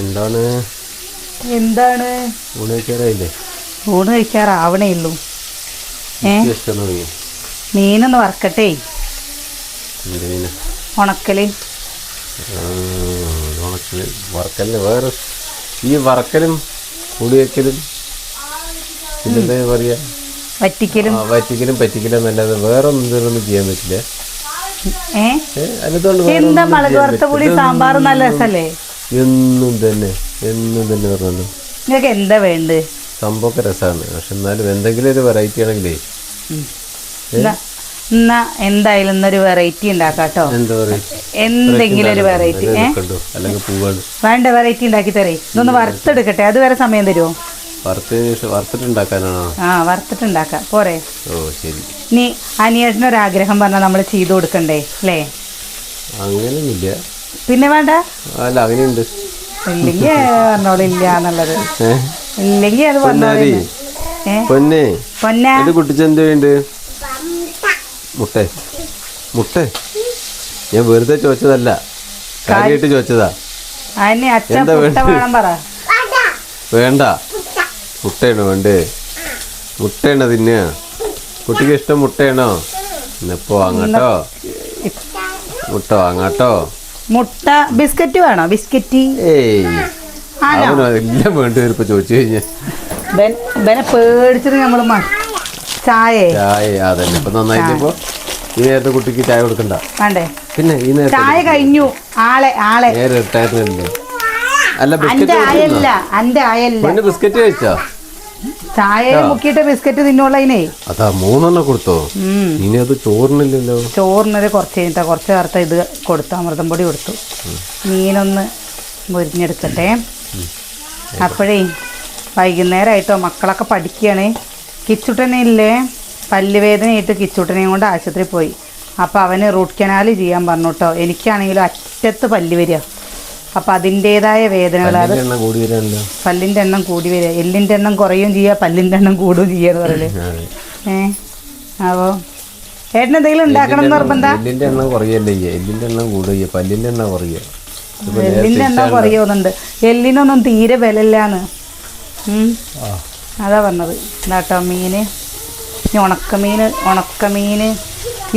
എന്താണ്? എന്താണ്? ഊണ് കഴിക്കാറായില്ലേ? ഊണ് കഴിക്കാറാവണേ ഉള്ളൂ. മീനൊന്ന് വറക്കട്ടെ. ഉണക്കൽ. ഉണക്കൽ. വറക്കലിന് വേറെ. ഈ വറക്കലും കൂടി വയ്ക്കലും പിന്നെന്താ പറയാ? വറ്റിക്കലും. വറ്റിക്കലും പറ്റിക്കലും എന്നല്ലാതെ വേറെ ഒന്നും ചെയ്യാൻ പറ്റില്ല. എന്താ മുളക് വറുത്ത പുളി സാമ്പാർ നല്ല രസല്ലേ? എന്നും തന്നെ എന്നും തന്നെ പറഞ്ഞല്ലോ നിങ്ങൾക്ക് എന്താ വേണ്ടത്? സംഭവമൊക്കെ രസമാണ്. പക്ഷെ എന്നാലും എന്തെങ്കിലും ഒരു വെറൈറ്റി ആണെങ്കിലേ. എന്നാ എന്തായാലും ഇന്നൊരു വെറൈറ്റി ഉണ്ടാക്കാം കേട്ടോ എന്താ പറയാ എന്തെങ്കിലും ഒരു വെറൈറ്റി അല്ലെങ്കിൽ പൂവാണ്. വേണ്ട വെറൈറ്റി ഉണ്ടാക്കി തരേ. ഇതൊന്ന് വറുത്തെടുക്കട്ടെ. അത് വരെ സമയം തരുമോ? വറുത്തതിന് ശേഷം വറുത്തിട്ടുണ്ടാക്കാനാണോ? ആ വറുത്തിട്ടുണ്ടാക്കാം. പോരെ. ഓ ശരി. ഇനി അനിയേട്ടനൊരാഗ്രഹം പറഞ്ഞാൽ നമ്മൾ ചെയ്തു കൊടുക്കണ്ടേ അല്ലേ? അങ്ങനെയൊന്നുമില്ല. പിന്നെ വേണ്ട? അല്ല അങ്ങനെയുണ്ട്. ഇല്ലെങ്കിൽ പറഞ്ഞോളൂ ഇല്ല എന്നുള്ളത്. ഇല്ലെങ്കിൽ അത് പറഞ്ഞോളൂ പൊന്നെ. പൊന്ന? എന്റെ കുട്ടിച്ച് എന്ത് വേണ്ട മുട്ട. മുട്ട. ഞാൻ വെറുതെ ചോദിച്ചതല്ല. കാര്യമായിട്ട് ചോദിച്ചതാ. എന്താ? പറ. വേണ്ട. മുട്ടയാണ് വേണ്ടേ. മുട്ടയാണ് തിന്നുക കുട്ടിക്ക് ഇഷ്ടം മുട്ടയാണോ? ഇന്നിപ്പോ അങ്ങോട്ടോ മുട്ട വാങ്ങാട്ടോ. മുട്ട ബിസ്ക്കറ്റ് വേണോ? ബിസ്ക്കറ്റ്? എല്ലാം വേണ്ടി വരും ഇപ്പൊ ചോദിച്ചു കഴിഞ്ഞാ. ബൻ ബനെ പേടിച്ചിട്ട് നമ്മൾ ചായ. ചായ അതന്നെ. ഇപ്പൊ നന്നായിട്ട് ഈ നേരത്തെ കുട്ടിക്ക് ചായ കൊടുക്കണ്ട. വേണ്ടേ? പിന്നെ ഈ നേരത്തെ ചായ കഴിഞ്ഞു. ആളെ ആളെ. നേരെ റിട്ടയർമെന്റ്. അല്ല ബിസ്ക്കറ്റ് അല്ല ബിസ്ക്കറ്റ് കഴിച്ചോ? ചായ മുക്കിയിട്ട് ബിസ്ക്കറ്റ് തിന്നോളതിനേ അതാ മൂന്നെണ്ണം കൊടുത്തോ. ഇനി അത് ചോറിനില്ലല്ലോ. ചോറിനൊരു കുറച്ച് കഴിഞ്ഞാ കുറച്ച് നേരത്തെ ഇത് കൊടുത്തു അമൃതം പൊടി കൊടുത്തു. മീനൊന്ന് മുരിഞ്ഞെടുക്കട്ടെ. അപ്പോഴേ വൈകുന്നേരമായിട്ടോ മക്കളൊക്കെ പഠിക്കുകയാണ്. കിച്ചുട്ടനെ ഇല്ലേ? പല്ലുവേദനയായിട്ട് കിച്ചുട്ടനെയും കൊണ്ട് ആശുപത്രിയിൽ പോയി. അപ്പോൾ അവന് റൂട്ട് കനാൽ ചെയ്യാൻ പറഞ്ഞു കേട്ടോ എനിക്കാണെങ്കിലും അറ്റത്ത് പല്ല് വരിക. അപ്പോൾ അതിന്റേതായ വേദനകൾ അത് പല്ലിന്റെ എണ്ണം കൂടി വരിക എല്ലിന്റെ എണ്ണം കുറയുകയും ചെയ്യുക പല്ലിന്റെ എണ്ണം കൂടുകയും ചെയ്യുക എന്ന് പറയൽ. ഏ അപ്പോൾ ഏട്ടൻ എന്തെങ്കിലും ഉണ്ടാക്കണം എന്ന് നിർബന്ധം എണ്ണം കുറയല്ലേ എല്ലിന്റെ എണ്ണം കൂടുക പല്ലിന്റെ എണ്ണം കുറയുക എല്ലിന്റെ എല്ലിന്റെ എണ്ണം കുറയുന്നുണ്ട് എല്ലിനൊന്നും തീരെ വിലയില്ലാന്ന്. അതാ പറഞ്ഞത്. ഇതാട്ടോ മീന്. ഈ ഉണക്കമീൻ ഉണക്കമീൻ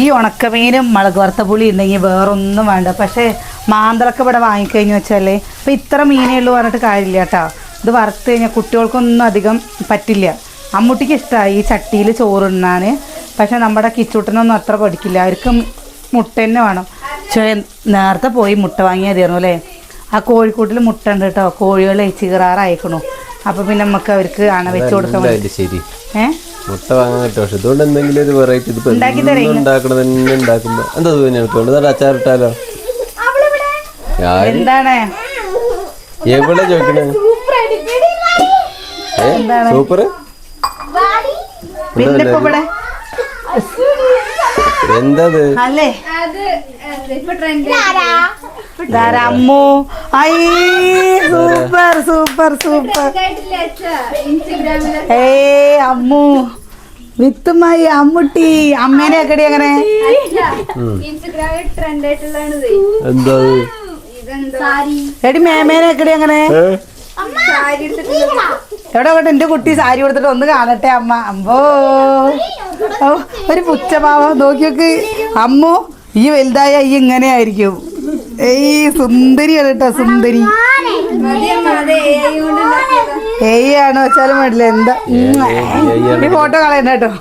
ഈ ഉണക്കമീനും മുളക് വറുത്ത പുളി ഉണ്ടെങ്കിൽ വേറൊന്നും വേണ്ട. പക്ഷേ മാന്തളൊക്കെ ഇവിടെ വാങ്ങിക്കഴിഞ്ഞു വെച്ചാലേ ഇപ്പം ഇത്ര മീനേ ഉള്ളൂ പറഞ്ഞിട്ട് കാര്യമില്ല കേട്ടോ. ഇത് വറുത്ത് കഴിഞ്ഞാൽ കുട്ടികൾക്കൊന്നും അധികം പറ്റില്ല. അമ്മൂട്ടിക്ക് ഇഷ്ടമായി ഈ ചട്ടിയിൽ ചോറുണ്ണാൻ പക്ഷേ നമ്മുടെ കിച്ചൂട്ടനൊന്നും അത്ര പഠിക്കില്ല. അവർക്ക് മുട്ട തന്നെ വേണം. പക്ഷേ നേരത്തെ പോയി മുട്ട വാങ്ങിയാൽ മതിയായിരുന്നു അല്ലേ? ആ കോഴിക്കൂട്ടിൽ മുട്ട ഉണ്ട് കേട്ടോ. കോഴികളെ ചീറാറായിക്കണു. അപ്പോൾ പിന്നെ നമുക്ക് അവർക്ക് അണ വെച്ച് കൊടുക്കാൻ അതല്ല മുട്ട വാങ്ങാൻ പറ്റും പക്ഷെ ഇതുകൊണ്ട് എന്തെങ്കിലും ഒരു വെറൈറ്റി ഉണ്ടാക്കണത് തന്നെ ഉണ്ടാക്കുമ്പോ. എന്താ തോന്നി എനിക്ക് വേണ്ടത് അച്ചാറിട്ടാലോ ഞാൻ എന്താണ്? എവിടെ ചോദിക്കണേ? സൂപ്പർ പിന്നെ ഇപ്പൊ ഇവിടെ എന്താ ഇത്? അല്ലേ? അമ്മു ഐ സൂപ്പർ സൂപ്പർ സൂപ്പർ. ഏ അമ്മു. വിത്തുമായി അമ്മുട്ടി. അമ്മേനെ എക്കടി അങ്ങനെ. എടി മേമേനെ എക്കടി അങ്ങനെ. എവിടെ കേട്ടോ എന്റെ കുട്ടി സാരി കൊടുത്തിട്ട് ഒന്ന് കാണട്ടെ അമ്മ. അമ്പോ. ഒരു പുച്ഛഭാവം. നോക്കിയൊക്കെ. നോക്ക് അമ്മു ഈ വലുതായ ഈ ഇങ്ങനെ ആയിരിക്കും ഏയ് സുന്ദരിയാണ് കേട്ടോ സുന്ദരി. ഏയ് ആണോ വെച്ചാലും വേണ്ടില്ല എന്താ? ഈ ഫോട്ടോ കളയണ്ട കേട്ടോ.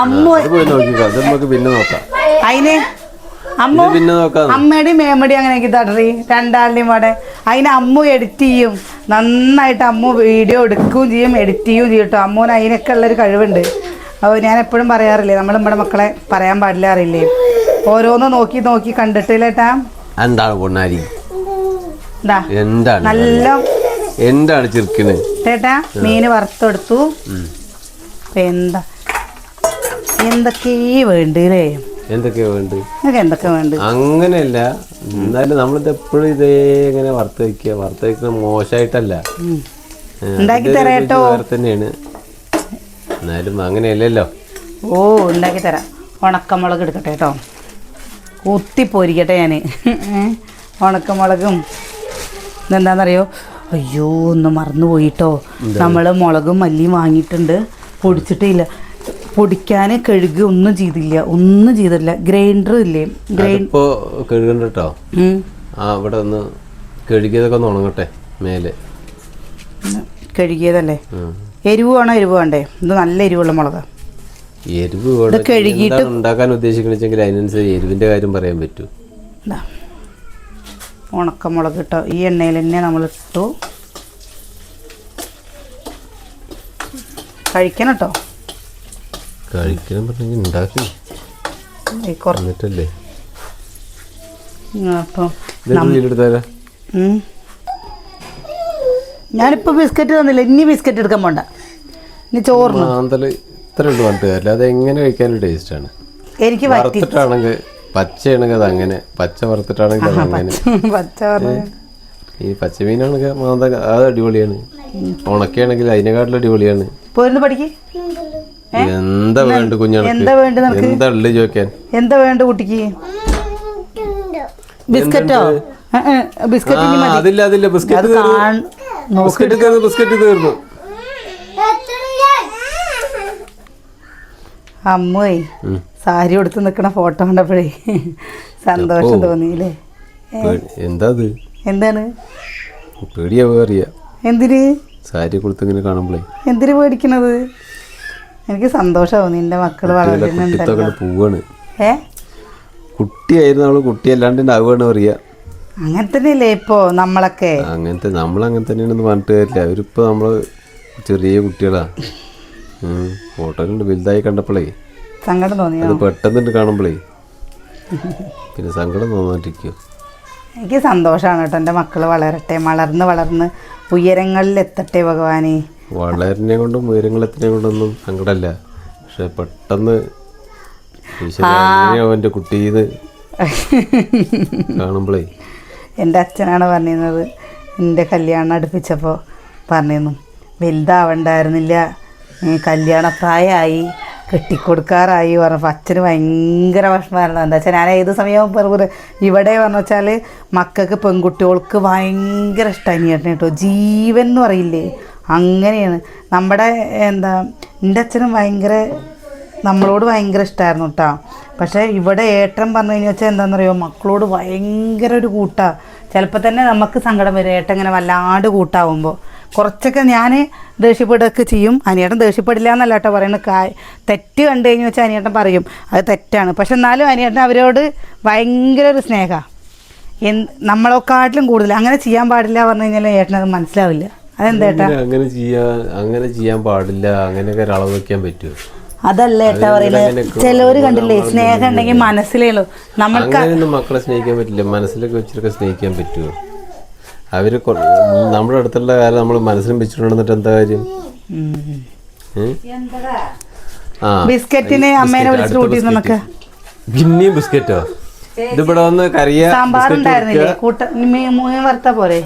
അമ്മു പിന്നെ നോക്കാം. അതിന് അമ്മു പിന്നെ നോക്കാം. അമ്മയുടെയും മേമ്മയുടെയും അങ്ങനെ തടറി രണ്ടാളുടെയും പാടെ. അതിന് അമ്മു എഡിറ്റ് ചെയ്യും. നന്നായിട്ട് അമ്മു വീഡിയോ എടുക്കുകയും ചെയ്യും എഡിറ്റ് ചെയ്യുകയും ചെയ്യും കേട്ടോ. അമ്മുവിന് അതിനൊക്കെ ഉള്ളൊരു കഴിവുണ്ട്. അപ്പോൾ ഞാൻ എപ്പോഴും പറയാറില്ലേ നമ്മൾ നമ്മുടെ മക്കളെ പറയാൻ പാടില്ല അറിയില്ലേ. ഓരോന്ന് നോക്കി നോക്കി കണ്ടിട്ടില്ലേട്ടാ എന്താണ് പൊണ്ണാരി എന്താ എന്താണ്? നല്ല എന്താണ് ചിരിക്കണ് ചേട്ടാ മീന് വറുത്തെടുത്തു. എന്താ? എന്തൊക്കെ വേണ്ടല്ലേ എന്തൊക്കെയാ വേണ്ട എന്തൊക്കെ വേണ്ട അങ്ങനെയല്ല. എന്നാലും നമ്മളിത് എപ്പോഴും ഇതേ ഇങ്ങനെ വറുത്ത് വെക്കുക. വറുത്ത് വെക്കുന്നത് മോശമായിട്ടല്ല. ഉണ്ടാക്കി തന്നെയാണ്. എന്നാലും അങ്ങനെയല്ലല്ലോ. ഓ ഉണ്ടാക്കി തരാം. ഉണക്കമുളക് എടുക്കട്ടെ കേട്ടോ. കുത്തി പൊരിക്കട്ടെ ഞാൻ ഉണക്കമുളകും ഇതെന്താണെന്നറിയോ അയ്യോ ഒന്ന് മറന്നു പോയിട്ടോ. നമ്മൾ മുളകും മല്ലിയും വാങ്ങിയിട്ടുണ്ട്. പൊടിച്ചിട്ടില്ല. പൊടിക്കാൻ കഴുകി ഒന്നും ചെയ്തില്ല. ഒന്നും ചെയ്തില്ല ഗ്രൈൻഡർ ഇല്ലേ? ഗ്രൈൻഡർ കഴുകണ്ട കേട്ടോ ആ ഇവിടെ ഒന്ന് കഴുകിയതൊക്കെ ഒന്ന് ഉണങ്ങട്ടെ മേലെ. കഴുകിയതല്ലേ. എരിവ് വേണോ? എരിവ് വേണ്ടേ? ഇത് നല്ല എരിവുള്ള മുളകാ. എരിവ് കഴുകിയിട്ട് ഉണ്ടാക്കാൻ ഉദ്ദേശിക്കണെച്ചെങ്കിൽ അതിനനുസരിച്ച് എരിവിന്റെ കാര്യം പറയാൻ പറ്റൂ. ഉണക്കമുളക് ഇട്ടോ ഈ എണ്ണയിൽ തന്നെ നമ്മൾ ഇട്ടു. കഴിക്കണം കേട്ടോ കഴിക്കണം പറഞ്ഞെങ്കിൽ ഉണ്ടാക്കി. കുറഞ്ഞിട്ടല്ലേ ഞാനിപ്പോ ബിസ്ക്കറ്റ് തന്നില്ല. ഇനി ബിസ്ക്കറ്റ് എടുക്കാൻ പോണ്ട. ഇനി ചോറിന്. ഉണ്ട് പറഞ്ഞിട്ട് അത് എങ്ങനെ കഴിക്കാനും ടേസ്റ്റാണ് എനിക്ക് പറ്റി വറുത്തിട്ടാണെങ്കിൽ പച്ചയാണെങ്കിൽ അത് അങ്ങനെ പച്ച വറുത്തിട്ടാണെങ്കിൽ അത് അങ്ങനെ. പച്ച പറഞ്ഞ ഈ പച്ചമീനാണെങ്കിൽ മാന്ത അത് അടിപൊളിയാണ്. ഉണക്കയാണെങ്കിൽ അതിനെക്കാട്ടിലും അടിപൊളിയാണ്. പോയിരുന്നു പഠിക്ക്. എന്താ വേണ്ട എന്താ വേണ്ടത് നിനക്ക് എന്താ ഉള്ളത് ചോദിക്കാൻ? എന്താ വേണ്ട കുട്ടിക്ക്? ബിസ്ക്കറ്റോ? ബിസ്ക്കറ്റ് ആ, അതില്ല അതില്ല. അത് ബിസ്ക്കറ്റ് കാൺ ബിസ്ക്കറ്റ് തീർന്നു ബിസ്ക്കറ്റ് തീർന്നു. അമ്മേ സാരി ഉടുത്ത് നിൽക്കണ ഫോട്ടോ കണ്ടപ്പോഴേ സന്തോഷം തോന്നിയില്ലേ? എന്താ എന്താണ്? പേടിയാവുക അറിയാ എന്തിന്? സാരി കൊടുത്തിങ്ങനെ കാണുമ്പോഴേ എന്തിന് പേടിക്കണത്? എനിക്ക് സന്തോഷമാവും നിന്റെ മക്കൾ കുട്ടിത്തൊക്കെ പോവാണ്. ഏ? കുട്ടിയായിരുന്നു അവൾ കുട്ടിയല്ലാണ്ട് ആവുകയാണ് പറയാ അങ്ങനെ തന്നെയല്ലേ ഇപ്പോ നമ്മളൊക്കെ? അങ്ങനത്തെ നമ്മൾ അങ്ങനെ തന്നെയാണെന്ന് പറഞ്ഞിട്ട് കാര്യമില്ല. അവരിപ്പോ നമ്മൾ ചെറിയ കുട്ടികളാ. ഫോട്ടോയിലുണ്ട് വലുതായി കണ്ടപ്പോഴേ സങ്കടം തോന്നിയോ? അത് പെട്ടെന്നിട്ട് കാണുമ്പോഴേ പിന്നെ സങ്കടം തോന്നാണ്ടിരിക്കും എനിക്ക് സന്തോഷമാണ് കേട്ടോ. എന്റെ മക്കൾ വളരട്ടെ വളർന്ന് വളർന്ന് ഉയരങ്ങളിൽ എത്തട്ടെ ഭഗവാനെ. വളരിനെ കൊണ്ടും ഉയരങ്ങളെത്തിനെ കൊണ്ടൊന്നും സങ്കടമല്ല പക്ഷെ പെട്ടെന്ന് എന്റെ കുട്ടീന്ന് കാണുമ്പോഴേ എന്റെ അച്ഛനാണ് പറഞ്ഞിരുന്നത് എന്റെ കല്യാണം അടുപ്പിച്ചപ്പോൾ പറഞ്ഞിരുന്നു വലുതാവണ്ടായിരുന്നില്ല കല്യാണപ്രായമായി കെട്ടിക്കൊടുക്കാറായി പറഞ്ഞപ്പോൾ അച്ഛന് ഭയങ്കര വിഷമമായിരുന്നു. എന്താ വെച്ചാൽ ഞാൻ ഏത് സമയവും വെറുതെ ഇവിടെ പറഞ്ഞു വെച്ചാൽ മക്കൾക്ക് പെൺകുട്ടികൾക്ക് ഭയങ്കര ഇഷ്ടമായി ചേട്ടൻ കേട്ടോ. ജീവൻ എന്ന് പറയില്ലേ? അങ്ങനെയാണ്. നമ്മുടെ എന്താ എന്റെ അച്ഛനും ഭയങ്കര നമ്മളോട് ഭയങ്കര ഇഷ്ടമായിരുന്നു കേട്ടോ പക്ഷേ ഇവിടെ ഏട്ടൻ പറഞ്ഞു കഴിഞ്ഞാൽ വെച്ചാൽ എന്താണെന്ന് അറിയോ മക്കളോട് ഭയങ്കര ഒരു കൂട്ടാണ് ചിലപ്പോൾ തന്നെ നമുക്ക് സങ്കടം വരും. ഏട്ടൻ ഇങ്ങനെ വല്ലാണ്ട് കൂട്ടാവുമ്പോൾ കുറച്ചൊക്കെ ഞാൻ ദേഷ്യപ്പെടുകയൊക്കെ ചെയ്യും. അനിയേട്ടൻ ദേഷ്യപ്പെടില്ല എന്നല്ല കേട്ടോ പറയുന്നത് കാ തെറ്റ് കണ്ടു കഴിഞ്ഞ് വെച്ചാൽ അനിയേട്ടൻ പറയും. അത് തെറ്റാണ്. പക്ഷെ എന്നാലും അനിയേട്ടൻ അവരോട് ഭയങ്കര ഒരു സ്നേഹമാണ് എൻ നമ്മളെക്കാട്ടിലും കൂടുതൽ. അങ്ങനെ ചെയ്യാൻ പാടില്ല പറഞ്ഞു കഴിഞ്ഞാൽ ഏട്ടനത് മനസ്സിലാവില്ല. അതെന്തേട്ടാ അങ്ങനെ- ചെയ്യാൻ അങ്ങനെ ചെയ്യാൻ പാടില്ല. അങ്ങനെയൊക്കെ അളവ് വെക്കാൻ പറ്റുമോ? അതല്ല ഏട്ടാ പറയുന്നത് ചിലവര് കണ്ടില്ലേ? സ്നേഹം ഉണ്ടെങ്കിൽ മനസ്സിലേയുള്ളൂ നമ്മൾക്ക് മക്കളെ സ്നേഹിക്കാൻ പറ്റില്ല. മനസ്സിലൊക്കെ വെച്ചിട്ടൊക്കെ സ്നേഹിക്കാൻ പറ്റുമോ? അവർ കൊ- നമ്മുടെ അടുത്തുള്ള കാര്യം നമ്മൾ മനസ്സിലും വെച്ചിട്ടുണ്ടെന്നിട്ട് എന്താ കാര്യം? ബിസ്ക്കറ്റിന് അമ്മേനെ വിളിച്ചിട്ട് ബിസ്ക്കറ്റ്. പിന്നെയും ബിസ്ക്കറ്റോ? ഇതിവിടെ വന്ന് കറിയ സാമ്പാർ ഉണ്ടായിരുന്നില്ലേ? കൂട്ട മീൻ മീൻ വറുത്ത പോരെ?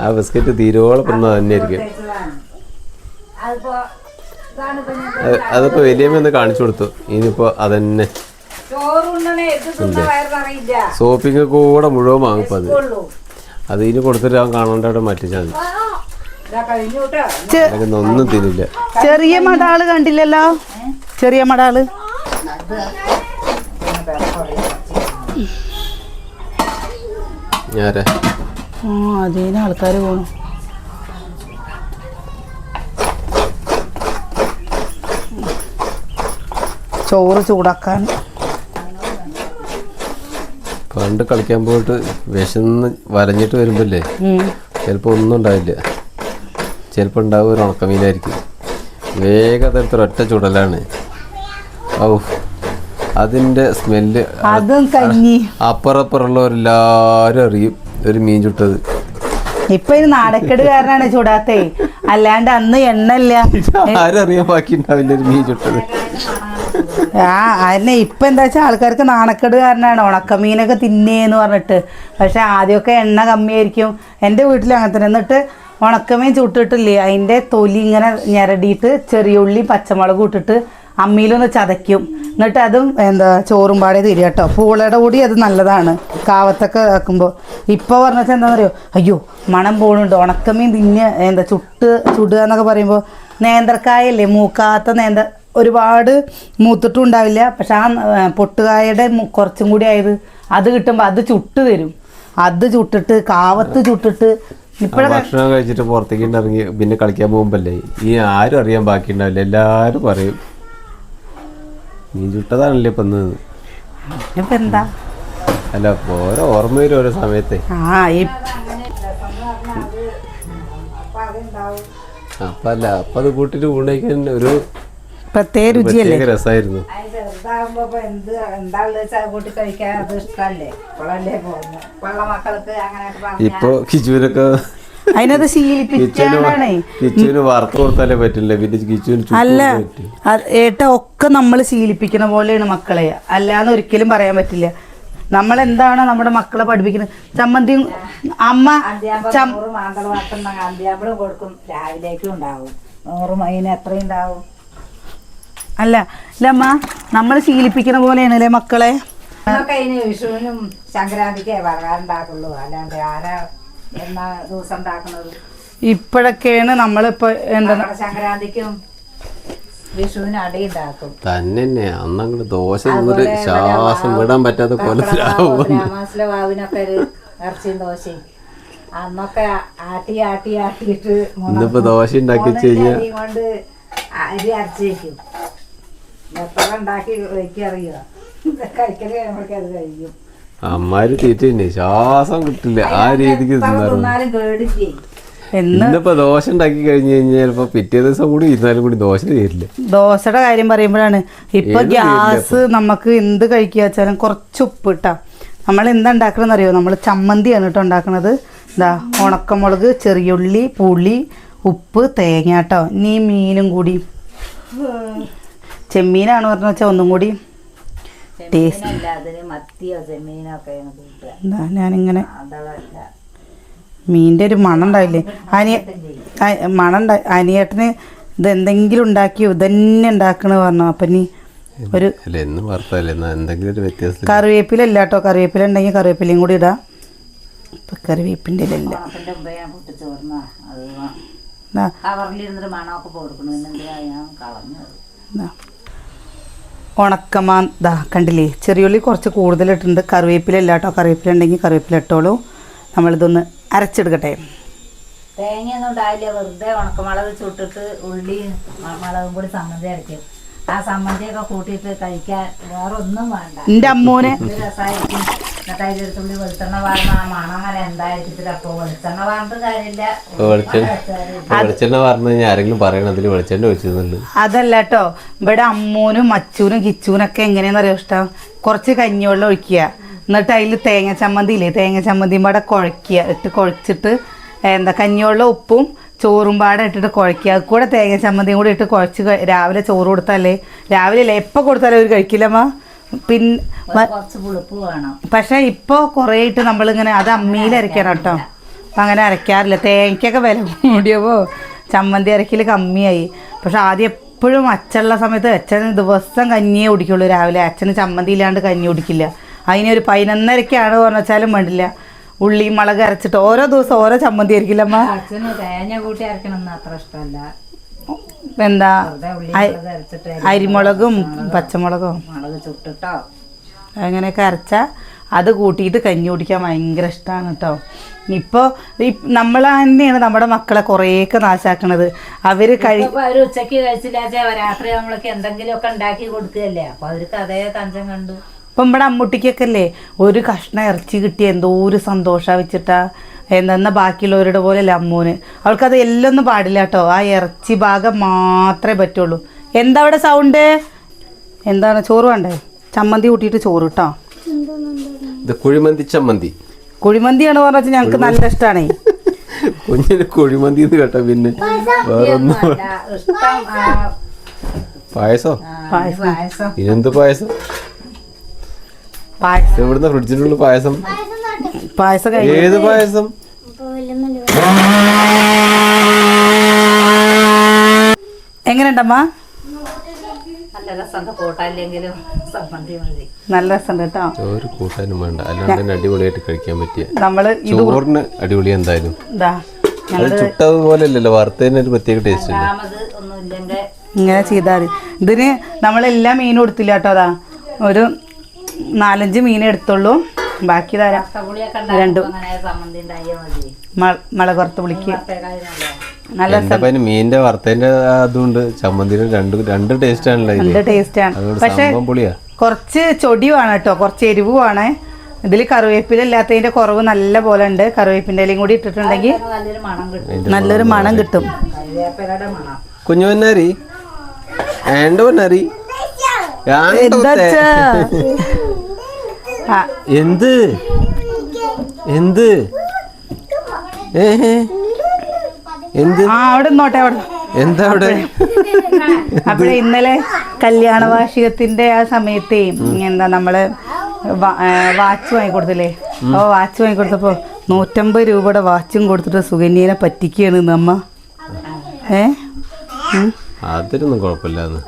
ആ ബിസ്ക്കറ്റ് തീരോളം പിന്നെ തന്നെയായിരിക്കും. അതിപ്പോ വലിയമ്മ ഒന്ന് കാണിച്ചു കൊടുത്തു. ഇനിയിപ്പോ അതന്നെ. സോപ്പിങ് കൂടെ മുഴുവൻ വാങ്ങിപ്പത് അത് ഇനി കൊടുത്തിട്ട് അവൻ കാണാണ്ട് അവിടെ മാറ്റിച്ചാൽ ഒന്നും തിന്നില്ല. ചെറിയ മടാൾ കണ്ടില്ലല്ലോ? ചെറിയ മടാൾ. ഞാരാ? ആ അതിന് ആൾക്കാർ പോണു. ചോറ് ചൂടാക്കാൻ പണ്ട് കളിക്കാൻ പോയിട്ട് വിശന്ന് വരഞ്ഞിട്ട് വരുമ്പല്ലേ? ചിലപ്പോ ഒന്നും ഉണ്ടാവില്ല. ചിലപ്പോ ഉണ്ടാവും ഒരു ഉണക്കമീനായിരിക്കും. വേഗം അതെടുത്ത് ഒറ്റ ചുടലാണ്. ഔ അതിന്റെ സ്മെല്ല് അപ്പുറപ്പുറമുള്ളവരെല്ലാരും അറിയും ഒരു മീൻ ചുട്ടത്. ഇപ്പൊ ഇത് നാടക്കേട് കാരനാണ് ചൂടാത്തേ. അല്ലാണ്ട് അന്ന് എണ്ണല്ല ആരും അറിയാൻ ബാക്കി ഉണ്ടാവില്ല ഒരു മീൻ ചുട്ടത്. ആ അതിനെ ഇപ്പൊ എന്താ വെച്ചാൽ ആൾക്കാർക്ക് നാണക്കേട് കാരണമാണ് ഉണക്കമീനൊക്കെ തിന്നേന്ന് പറഞ്ഞിട്ട്. പക്ഷെ ആദ്യമൊക്കെ എണ്ണ കമ്മിയായിരിക്കും. എന്റെ വീട്ടിൽ അങ്ങനെ തന്നെ. എന്നിട്ട് ഉണക്കമീൻ ചുട്ടിട്ടില്ലേ? അതിന്റെ തൊലി ഇങ്ങനെ ഞെരടിയിട്ട് ചെറിയ ഉള്ളി പച്ചമുളക് ഇട്ടിട്ട് അമ്മിയിലൊന്ന് ചതയ്ക്കും. എന്നിട്ട് അതും എന്താ ചോറും പാടെ തിരിക കേട്ടോ. പൂളയുടെ കൂടി അത് നല്ലതാണ്. കാവത്തൊക്കെ ആക്കുമ്പോൾ ഇപ്പോൾ പറഞ്ഞ വെച്ചാൽ എന്താ പറയുക അയ്യോ മണം പോണുണ്ട്. ഉണക്കമീൻ തിന്ന് എന്താ ചുട്ട് ചുടുക എന്നൊക്കെ പറയുമ്പോൾ നേന്ത്രക്കായല്ലേ? മൂക്കാത്ത നേന്ത്ര ഒരുപാട് മൂത്തിട്ടും ഉണ്ടാവില്ല. പക്ഷെ ആ പൊട്ടുകായുടെ പൊട്ടുകായയുടെ കുറച്ചും കൂടി ആയത് അത് കിട്ടുമ്പോൾ അത് ചുട്ട് തരും. അത് ചുട്ടിട്ട് കാവത്ത് ചുട്ടിട്ട് ഭക്ഷണം കഴിച്ചിട്ട് പുറത്തേക്ക് ഇറങ്ങി പിന്നെ കളിക്കാൻ പോകുമ്പല്ലേ ഈ ആരും അറിയാൻ ബാക്കി ഉണ്ടാവില്ല എല്ലാരും പറയും നീ ചുട്ടതാണല്ലേ ഇപ്പൊ എന്താ? അല്ല ഓരോ ഓർമ്മ വരും ഓരോ സമയത്തെ. അപ്പല്ല ഈ അപ്പൊ അല്ല അപ്പൊ അത് കൂട്ടിട്ട് ഊണയിക്കാൻ ഒരു പ്രത്യേക രുചിയല്ലേ? രസമായിരുന്നു ചെറുതാകുമ്പോ ഇപ്പൊ എന്ത് എന്താ വെച്ചാൽ കൂട്ടി കഴിക്കാൻ അത് ഇഷ്ടമല്ലേ ഇപ്പോഴല്ലേ പോകുന്നത് ഇപ്പോഴുള്ള മക്കൾക്ക് അങ്ങനെയൊക്കെ പറഞ്ഞാൽ ഇപ്പൊ കിച്ചുവിനൊക്കെ അതിനത് കിച്ചുവിന് ശീലിപ്പിക്കാനാണേ കിച്ചുവിന് വറുത്ത് കൊടുത്താലേ പറ്റില്ല. പിന്നെ അല്ല ഏട്ട ഒക്കെ നമ്മൾ ശീലിപ്പിക്കുന്ന പോലെയാണ് മക്കളെ. അല്ലാന്ന് ഒരിക്കലും പറയാൻ പറ്റില്ല. നമ്മൾ എന്താണ് നമ്മുടെ മക്കളെ പഠിപ്പിക്കുന്നത് ചമ്മന്തി അമ്മ മാന്തള വട്ടുണ്ടെങ്കിൽ അന്ത്യാമ്പളും കൊടുക്കും. രാവിലേക്കും ഉണ്ടാവും. നൂറ് മൈന എത്രയും ഉണ്ടാവും? അല്ല ഇല്ല അമ്മ നമ്മൾ ശീലിപ്പിക്കുന്ന പോലെയാണ് അല്ലേ മക്കളെ? ഇനി വിഷുവിനും സംക്രാന്തിക്കേ പറയാറുണ്ടാക്കുള്ളൂ അല്ലാണ്ട് ആരാ എന്നാ ദിവസം ഉണ്ടാക്കുന്നത് ഇപ്പോഴൊക്കെയാണ് നമ്മളിപ്പോ എന്താ നമ്മുടെ സംക്രാന്തിക്കും വിഷുവിനും അടി ഉണ്ടാക്കും. തന്നെ അന്നങ്ങോട്ട് ദോശ ശ്വാസം വിടാൻ പറ്റാത്ത കൊലത്തിലാവും ഗ്രാമാസിലെ വാവിനൊക്കെ ഒരു ഇറച്ചിയും ദോശയും. അന്നൊക്കെ ആട്ടി ആട്ടി ആട്ടിയിട്ട് മൂന്ന് ഇന്നിപ്പോ ദോശ ഉണ്ടാക്കി കഴിഞ്ഞാൽ കൊണ്ട് അരി അരച്ച് വെക്കും. എത്ര ഉണ്ടാക്കി വയ്ക്കറിയോ കഴിക്കൽ കഴിയുമ്പോഴേക്കും അത് കഴിയും. അമ്മാര് തീറ്റ തന്നെ ശ്വാസം കിട്ടില്ല. ആ രീതിക്ക് എത്ര തിന്നാറുണ്ട്. തിന്നാലും കേടില്ലേ? എന്ന് ഇന്നിപ്പോ ദോശ ഉണ്ടാക്കി കഴിഞ്ഞു കഴിഞ്ഞാൽ ചിലപ്പോ പിറ്റേ ദിവസം കൂടി ഇരുന്നാലും കൂടി ദോശ തീരില്ല. ദോശയുടെ കാര്യം പറയുമ്പോഴാണ്. ഇപ്പൊ ഏത് ഗ്യാസ് നമുക്ക് എന്ത് കഴിക്കുക വെച്ചാലും കുറച്ച് ഉപ്പ് ഇട്ടാ. നമ്മൾ എന്താ ഉണ്ടാക്കണമെന്ന് അറിയോ? നമ്മൾ ചമ്മന്തിയാണ് കേട്ടോ ഉണ്ടാക്കണത്. എന്താ ഉണക്കമുളക് ചെറിയുള്ളി പുളി ഉപ്പ് തേങ്ങ കേട്ടോ. ഇനി മീനും കൂടി. ചെമ്മീനാണ് പറഞ്ഞു വെച്ചാൽ ഒന്നും കൂടി ടേസ്റ്റ് മത്തിയോ ചെമ്മീനോ ഒക്കെ ഞാനിങ്ങനെ മീന്റെ ഒരു മണം ഉണ്ടായില്ലേ? അനിയ മണം ഉണ്ടായി അനിയേട്ടന് ഇത് എന്തെങ്കിലും ഉണ്ടാക്കി ഇതന്നെ ഉണ്ടാക്കണ പറഞ്ഞു. അപ്പം നീ ഒരു കറിവേപ്പില ഇല്ല കേട്ടോ കറിവേപ്പില ഉണ്ടെങ്കിൽ കറിവേപ്പിലയും കൂടി ഇടാ. ഇപ്പം കറിവേപ്പിന്റെ ഇല്ല. കവറിലിരുന്നിട്ട് മണമൊക്കെ കൊടുക്കണു. ഉണക്കമാൻ ദാ കണ്ടില്ലേ? ചെറിയുള്ളി കുറച്ച് കൂടുതലിട്ടുണ്ട് കറിവേപ്പില ഇല്ല കേട്ടോ കറിവേപ്പില ഉണ്ടെങ്കിൽ കറിവേപ്പില ഇട്ടോളൂ നമ്മളിതൊന്ന് അരച്ചെടുക്കട്ടെ. തേങ്ങയൊന്നും ഉണ്ടാവില്ല. വെറുതെ ഉണക്കമുളക് ചുട്ടിട്ട് ഉള്ളി മുളകും കൂടി സമ്മതി അരയ്ക്കും ആ സമ്മന്തിയൊക്കെ കൂട്ടിയിട്ട് കഴിക്കാൻ വേറെ ഒന്നും വേണ്ട. എന്റെ അമ്മൂനെ. ഇത് രസമായിരിക്കും എന്നിട്ട് അതിൽ ഒരു തുള്ളി വെളിച്ചെണ്ണ വാർന്ന ആ മണം അങ്ങനെ എന്തായിരിക്കത്തില്ല. അപ്പൊ വെളിച്ചെണ്ണ വാർന്നിട്ട് കാര്യമില്ല. വെളിച്ചെണ്ണ വെളിച്ചെണ്ണ പറഞ്ഞു കഴിഞ്ഞാൽ ആരെങ്കിലും പറയണം അതിൽ വെളിച്ചെണ്ണ വെച്ചിരുന്നുള്ളു അതല്ല കേട്ടോ ഇവിടെ അമ്മൂനും അച്ചൂനും കിച്ചൂനൊക്കെ എങ്ങനെയാണെന്ന് അറിയാം ഇഷ്ടം? കുറച്ച് കഞ്ഞിവെള്ളം ഒഴിക്കുക. എന്നിട്ട് അതിൽ തേങ്ങ ചമ്മന്തി ഇല്ലേ? തേങ്ങ ചമ്മന്തിയും കൂടെ കുഴക്കുക. ഇട്ട് കുഴച്ചിട്ട് എന്താ കഞ്ഞിവെള്ളം ഉപ്പും ചോറും പാടെ ഇട്ടിട്ട് കുഴക്കുക അത് കൂടെ തേങ്ങ ചമ്മന്തിയും കൂടി ഇട്ട് കുഴച്ച് രാവിലെ ചോറ് കൊടുത്താലേ. രാവിലെ അല്ലേ? എപ്പോൾ കൊടുത്താലും അവർ കഴിക്കില്ലമ്മ. പിന്നെ പക്ഷെ ഇപ്പോൾ കുറേ ഇട്ട് നമ്മളിങ്ങനെ അത് അമ്മിയിൽ അരയ്ക്കണം കേട്ടോ. അപ്പം അങ്ങനെ അരയ്ക്കാറില്ല. തേങ്ങയ്ക്കൊക്കെ വില കൂടിയപ്പോൾ ചമ്മന്തി അരയ്ക്കൽ കമ്മിയായി. പക്ഷെ ആദ്യം എപ്പോഴും അച്ഛനുള്ള സമയത്ത് അച്ഛൻ ദിവസം കഞ്ഞിയേ കുടിക്കുള്ളൂ. രാവിലെ അച്ഛന് ചമ്മന്തി ഇല്ലാണ്ട് കഞ്ഞി കുടിക്കില്ല. അതിനൊരു പതിനൊന്നരക്കാണ് പറഞ്ഞു വെച്ചാലും വേണ്ടില്ല. ഉള്ളി മുളക് അരച്ചിട്ട് ഓരോ ദിവസം ഓരോ ചമ്മന്തി ആയിരിക്കില്ല അമ്മ അച്ഛന് തേങ്ങ കൂട്ടി അരക്കണം അത്ര ഇഷ്ടമല്ല. എന്താ? അരിമുളകും പച്ചമുളകും. മുളക് ചുട്ടിട്ടോ? അങ്ങനെയൊക്കെ അരച്ച അത് കൂട്ടിയിട്ട് കഞ്ഞി കുടിക്കാൻ ഭയങ്കര ഇഷ്ടമാണ് കേട്ടോ ഇപ്പോൾ നമ്മൾ തന്നെയാണ് നമ്മുടെ മക്കളെ കുറേയൊക്കെ നാശാക്കണത്. അവർ കഴി ഇപ്പൊ അവർ ഉച്ചയ്ക്ക് കഴിച്ചില്ലാച്ചാൽ രാത്രി നമ്മളൊക്കെ എന്തെങ്കിലുമൊക്കെ ഉണ്ടാക്കി കൊടുക്കുകയല്ലേ? അപ്പോൾ അവർക്ക് അതേ തഞ്ചം കണ്ടു. ഇപ്പം ഇവിടെ അമ്മൂട്ടിക്കൊക്കെ അല്ലേ ഒരു കഷ്ണ ഇറച്ചി കിട്ടിയ എന്തോ ഒരു സന്തോഷമാണ് വെച്ചിട്ടാ. എന്തെന്നാ ബാക്കിയുള്ളവരുടെ പോലെ അല്ലേ അമ്മൂന്. അവൾക്കത് എല്ലാം ഒന്നും പാടില്ല കേട്ടോ. ആ ഇറച്ചി ഭാഗം മാത്രമേ പറ്റുള്ളൂ. എന്താ അവിടെ സൗണ്ട് എന്താണ് ചോറ് വേണ്ടേ? ചമ്മന്തി കൂട്ടിയിട്ട് ചോറ് കേട്ടോ ഇത് കുഴിമന്തി ചമ്മന്തി. കുഴിമന്തിയാണ് പറഞ്ഞാൽ ഞങ്ങൾക്ക് നല്ല ഇഷ്ടമാണേ കുഞ്ഞിന് കുഴിമന്തി എന്ന് കേട്ടോ പിന്നെ വേറെ ഒന്നും അല്ല ഇഷ്ടം പായസോ. പായസം പായസം? പായസം. ഇവിടുന്ന് ഫ്രിഡ്ജിനുള്ള പായസം. പായസം കഴിഞ്ഞു. ഏത് പായസം? എങ്ങനെയുണ്ടമ്മ? നല്ല രസമുണ്ട്. കൂട്ടാനില്ലെങ്കിലും മതി. നല്ല രസമുണ്ട് കേട്ടോ. ചോറ് കൂട്ടാനും വേണ്ട. അല്ലാണ്ട് തന്നെ അടിപൊളിയായിട്ട് കഴിക്കാൻ പറ്റിയ ചോറിന് അടിപൊളി എന്തായാലും. ഇതാ അത് ചുട്ടതുപോലെ അല്ലല്ലോ വറുത്തതിന് ഒരു പ്രത്യേക ടേസ്റ്റ് ഉണ്ട്. രണ്ടാമത് ഒന്നും ഇല്ലെങ്കിൽ ഇങ്ങനെ ചെയ്താൽ മതി. ഇതിന് നമ്മളെല്ലാ മീനും എടുത്തില്ല കേട്ടോ അതാ. ഒരു നാലഞ്ച് മീൻ എടുത്തുള്ളൂ. ബാക്കി തരാം മതി മുളക് വറുത്ത് പുളിക്ക്. നല്ല മീനിന്റെ വറുത്തതിന്റെ അതുകൊണ്ട് ചമ്മന്തിന് രണ്ട് രണ്ട് ടേസ്റ്റ് ആണല്ലോ രണ്ട് നല്ല ആണ്. പക്ഷെ കുറച്ച് ചൊടി വേണം കേട്ടോ. കുറച്ച് വേണേ. ഇതിൽ കറിവേപ്പില ഇല്ലാത്തതിന്റെ കുറവ് നല്ല പോലെ ഉണ്ട്. കറിവേപ്പിന്റെ ഇലയും കൂടി ഇട്ടിട്ടുണ്ടെങ്കിൽ നല്ലൊരു മണം കിട്ടും നല്ലൊരു മണം കിട്ടും. കറിവേപ്പിലയുടെ മണം. കുഞ്ഞു പൊന്നാരി. ആൻഡ് പൊന്നാരി. എന്താ എന്ത്? എന്ത്? എന്ത്? ആ അവിടെ നോട്ടെ അവിടെ എന്താ അവിടെ? അവിടെ ഇന്നലെ കല്യാണ വാർഷികത്തിന്റെ ആ സമയത്തെ എന്താ നമ്മൾ വാച്ച് വാങ്ങിക്കൊടുത്തില്ലേ? വാച്ച് വാച്ച് വാങ്ങിക്കൊടുത്തപ്പോ നൂറ്റമ്പത് രൂപയുടെ വാച്ചും കൊടുത്തിട്ട് സുകന്യനെ പറ്റിക്കുകയാണ് അമ്മ. ഏ. അതിലൊന്നും കുഴപ്പമില്ലാന്ന്.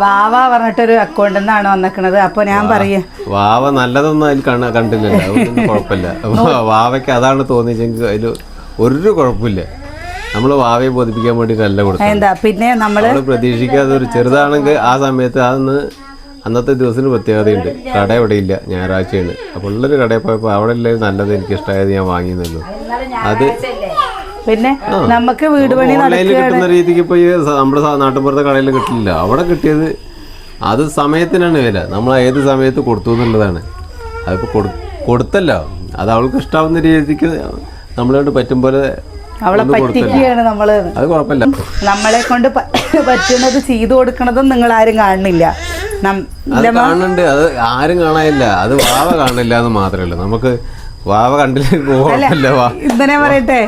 വാവ പറഞ്ഞിട്ടൊരു അക്കൗണ്ട് നിന്നാണ് വന്നിരിക്കുന്നത് അപ്പൊ ഞാൻ പറയാ. വാവ നല്ലതൊന്നും അതിൽ കണ്ടില്ലല്ലോ. അതൊന്നും കുഴപ്പമില്ല. വാവയ്ക്ക് അതാണ് തോന്നിച്ചെങ്കിൽ അതിൽ ഒരു കുഴപ്പമില്ല. നമ്മൾ വാവയെ ബോധിപ്പിക്കാൻ വേണ്ടിയിട്ടല്ല കൊടുത്തത്. എന്താ പിന്നെ നമ്മൾ പ്രതീക്ഷിക്കാതെ ഒരു ചെറുതാണെങ്കിൽ ആ സമയത്ത് അന്ന് അന്നത്തെ ദിവസത്തിന് പ്രത്യേകതയുണ്ട്. കട ഇവിടെ ഇല്ല ഞായറാഴ്ചയാണ്. അപ്പോൾ ഉള്ളൊരു കടയിൽ പോയപ്പോൾ അവിടെ ഉള്ളത് നല്ലത് എനിക്ക് ഇഷ്ടമായത് ഞാൻ വാങ്ങിയെന്നുള്ളൂ അത് പിന്നെ നമുക്ക് വീട് പണി നടക്കുന്ന കിട്ടുന്ന രീതിക്ക് ഇപ്പൊ നമ്മുടെ നാട്ടുപുറത്തെ കടയിൽ കിട്ടില്ല. അവിടെ കിട്ടിയത് അത് സമയത്തിനാണ് വില. നമ്മൾ ഏത് സമയത്ത് കൊടുത്തു എന്നുള്ളതാണ്. അതിപ്പോ കൊടുത്തല്ല. അത് അവൾക്ക് ഇഷ്ടാവുന്ന രീതിക്ക് നമ്മളോട് പറ്റും പോലെ അവളെ പറ്റിക്കുകയാണ് നമ്മൾ. അത് കുഴപ്പമില്ല. നമ്മളെ കൊണ്ട് പറ്റുന്നത് ചെയ്തു കൊടുക്കണതും നിങ്ങൾ ആരും കാണുന്നില്ല. കാണുന്നുണ്ട്. അത് ആരും കാണാനില്ല. അത് വാവ കാണില്ല എന്ന് മാത്രമല്ല നമുക്ക് വാവ കണ്ടില്ലേ? ഇന്നലെ പറയട്ടെ